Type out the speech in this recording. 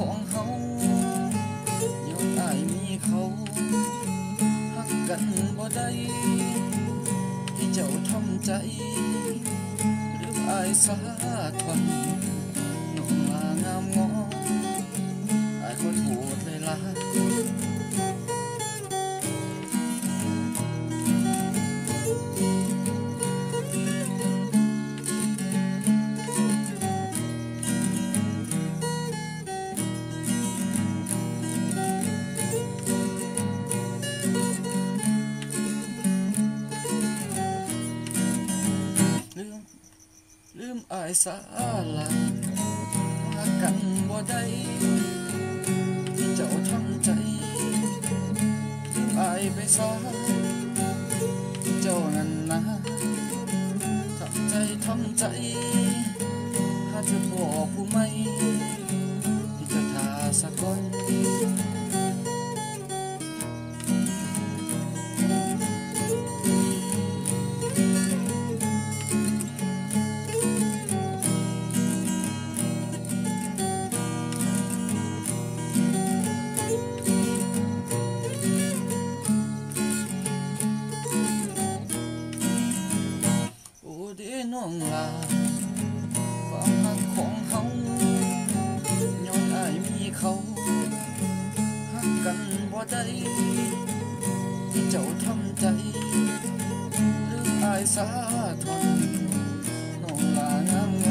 ของเขาอยู่ใต้มีเขาหักกันบ่ได้ที่เจ้าทำใจ หรืออายสาทน ลืมอายสาลาว่ากันบ่ได้ที่เจ้าทำใจลืมอายไปซะเจ้านั้นนะทำใจทำใจหาเธอบอกผู้ไม่ที่จะทาสักก่อน องลาความรักของเฮาย้อนอายมีเขาหักกันบ่ได้ที่เจ้าทำใจลืมอายสาทนน้องลางามง